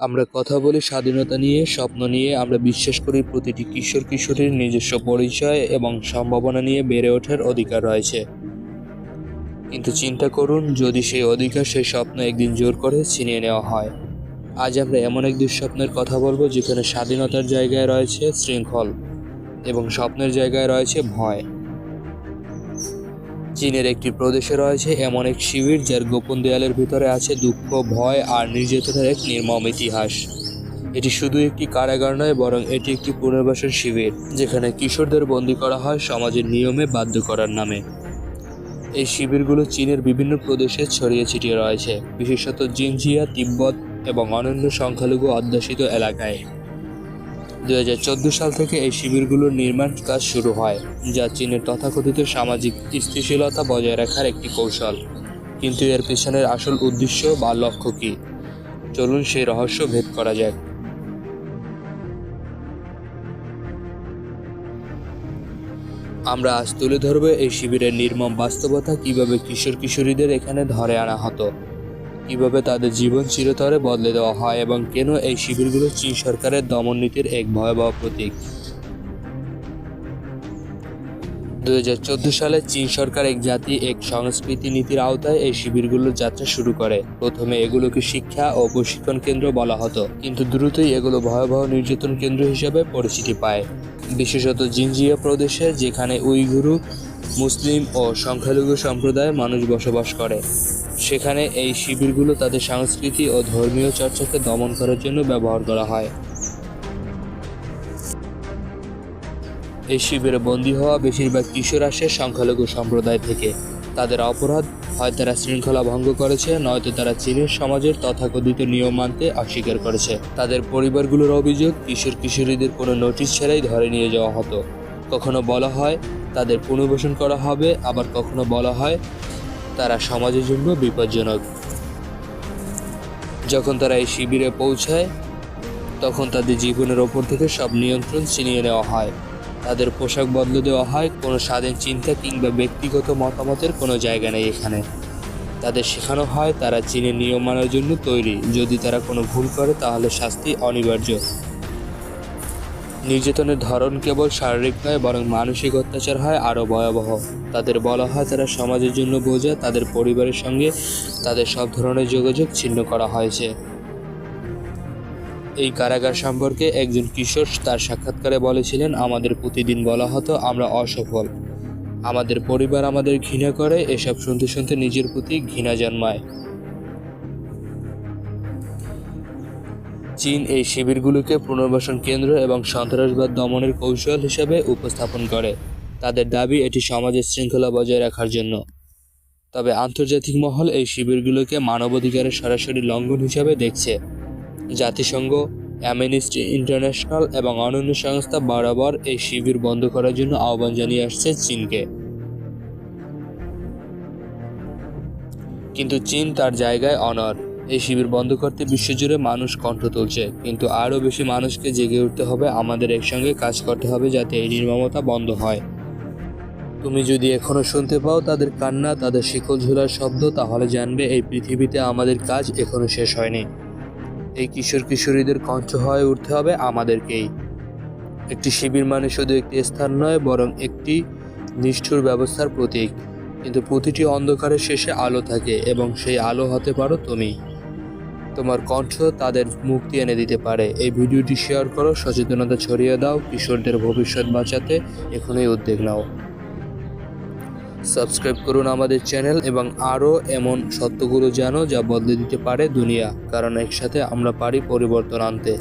আমরা কথা বলি স্বাধীনতা নিয়ে, স্বপ্ন নিয়ে, আমরা বিশ্বাস করি প্রতিটি কিশোর কিশোরীর নিজস্ব পরিচয় এবং সম্ভাবনা নিয়ে বেড়ে ওঠার অধিকার রয়েছে। কিন্তু চিন্তা করুন, যদি সেই অধিকার সেই স্বপ্ন একদিন জোর করে ছিনিয়ে নেওয়া হয়। আজ আমরা এমন এক দুঃস্বপ্নের কথা বলব যেখানে স্বাধীনতার জায়গায় রয়েছে শৃঙ্খল এবং স্বপ্নের জায়গায় রয়েছে ভয়। চীনের একটি প্রদেশে রয়েছে এমন এক শিবির যার গোপন দেয়ালের ভিতরে আছে দুঃখ, ভয় আর নির্যাতনের এক নির্মম ইতিহাস। এটি শুধু একটি কারাগার নয়, বরং এটি একটি পুনর্বাসন শিবির, যেখানে কিশোরদের বন্দি করা হয় সমাজের নিয়মে বাধ্য করার নামে। এই শিবিরগুলো চীনের বিভিন্ন প্রদেশে ছড়িয়ে ছিটিয়ে রয়েছে, বিশেষত জিনজিয়া, তিব্বত এবং অন্যান্য সংখ্যালঘু অধ্যাসিত এলাকায়। দুই হাজার চোদ্দ সাল থেকে এই শিবিরগুলোর নির্মাণ কাজ শুরু হয়, যা চীনের তথাকথিত সামাজিক স্থিতিশীলতা বজায় রাখার একটি কৌশল। কিন্তু এর পেছনের আসল উদ্দেশ্য বা লক্ষ্য কী? চলুন সেই রহস্য ভেদ করা যাক। আমরা আজ তুলে ধরব এই শিবিরের নির্মম বাস্তবতা কীভাবে কিশোর কিশোরীদের এখানে ধরে আনা হতো। কীভাবে তাদের জীবন চিরতরে বদলে দেওয়া হয় এবং কেন এই শিবিরগুলো চীন সরকারের দমন নীতির এক ভয়াবহ প্রতীক? দু হাজার চোদ্দ সালে চীন সরকার এক জাতি, এক সংস্কৃতি নীতির আওতায় এই শিবিরগুলোর যাত্রা শুরু করে। প্রথমে এগুলোকে শিক্ষা ও প্রশিক্ষণ কেন্দ্র বলা হতো, কিন্তু দ্রুতই এগুলো ভয়াবহ নির্যাতন কেন্দ্র হিসেবে পরিচিতি পায়। বিশেষত জিনজিয়া প্রদেশে, যেখানে উইগুরু মুসলিম ও সংখ্যালঘু সম্প্রদায়ের মানুষ বসবাস করে। সেখানে এই শিবিরগুলো তাদের সংস্কৃতি ও ধর্মীয় চর্চাকে দমন করার জন্য ব্যবহার করা হয়। এই শিবিরে বন্দী হওয়া বেশিরভাগ কিশোর আসে সংখ্যালঘু সম্প্রদায় থেকে। তাদের অপরাধ হয় তারা শৃঙ্খলা ভঙ্গ করেছে, নয়তো তারা চীনের সমাজের তথাকথিত নিয়ম মানতে অস্বীকার করেছে। তাদের পরিবারগুলোর অভিযোগ কিশোর কিশোরীদের কোনো নোটিশ ছাড়াই ধরে নিয়ে যাওয়া হতো। কখনো বলা হয় তাদের পুনর্বাসন করা হবে, আবার কখনো বলা হয় তারা সমাজের জন্য বিপজ্জনক। যখন তারা এই শিবিরে পৌঁছায়, তখন তাদের জীবনের ওপর থেকে সব নিয়ন্ত্রণ ছিনিয়ে নেওয়া হয়। তাদের পোশাক বদলে দেওয়া হয়, কোনো স্বাধীন চিন্তা কিংবা ব্যক্তিগত মতামতের কোনো জায়গা নেই এখানে। তাদের শেখানো হয়, তারা চীনের নিয়ম মানার জন্য তৈরি। যদি তারা কোনো ভুল করে, তাহলে শাস্তি অনিবার্য। নির্যাতনের ধরন কেবল শারীরিক নয়, বরং মানসিক অত্যাচার হয় আরও ভয়াবহ। তাদের বলা হয় তারা সমাজের জন্য বোঝা, তাদের পরিবারের সঙ্গে তাদের সব ধরনের যোগাযোগ ছিন্ন করা হয়েছে। এই কারাগার সম্পর্কে একজন কিশোর তার সাক্ষাৎকারে বলেছিলেন, আমাদের প্রতিদিন বলা হতো, আমরা অসফল। আমাদের পরিবার আমাদের ঘৃণা করে, এসব শুনতে শুনতে নিজের প্রতি ঘৃণা জন্মায়। চীন এই শিবিরগুলোকে পুনর্বাসন কেন্দ্র এবং সন্ত্রাসবাদ দমনের কৌশল হিসেবে উপস্থাপন করে। তাদের দাবি, এটি সমাজের শৃঙ্খলা বজায় রাখার জন্য। তবে আন্তর্জাতিক মহল এই শিবিরগুলোকে মানবাধিকারের সরাসরি লঙ্ঘন হিসাবে দেখছে। জাতিসংঘ, অ্যামনেস্টি ইন্টারন্যাশনাল এবং অন্যান্য সংস্থা বরাবর এই শিবির বন্ধ করার জন্য আহ্বান জানিয়ে আসছে চীনকে। কিন্তু চীন তার জায়গায় অনর এই শিবির বন্ধ করতে বিশ্বজুড়ে মানুষ কণ্ঠ তুলছে। কিন্তু আরও বেশি মানুষকে জেগে উঠতে হবে, আমাদের একসঙ্গে কাজ করতে হবে যাতে এই নির্মমতা বন্ধ হয়। তুমি যদি এখনও শুনতে পাও তাদের কান্না, তাদের শিকল ঝুলার শব্দ, তাহলে জানবে এই পৃথিবীতে আমাদের কাজ এখনও শেষ হয়নি। এই কিশোর কিশোরীদের কণ্ঠ হয়ে উঠতে হবে আমাদেরকেই। একটি শিবির মানে শুধু একটি স্থান নয়, বরং একটি নিষ্ঠুর ব্যবস্থার প্রতীক। কিন্তু প্রতিটি অন্ধকারের শেষে আলো থাকে, এবং সেই আলো হতে পারো তুমি। তোমার কণ্ঠ তাদের মুক্তি এনে দিতে পারে। এই ভিডিওটি শেয়ার করো, সচেতনতা ছড়িয়ে দাও, কিশোরদের ভবিষ্যৎ বাঁচাতে এখনই উদ্যোগ নাও। সাবস্ক্রাইব করুন আমাদের চ্যানেল এবং আরও এমন সত্যগুলো জানো যা বদলে দিতে পারে দুনিয়া, কারণ একসাথে আমরা পারি পরিবর্তন আনতে।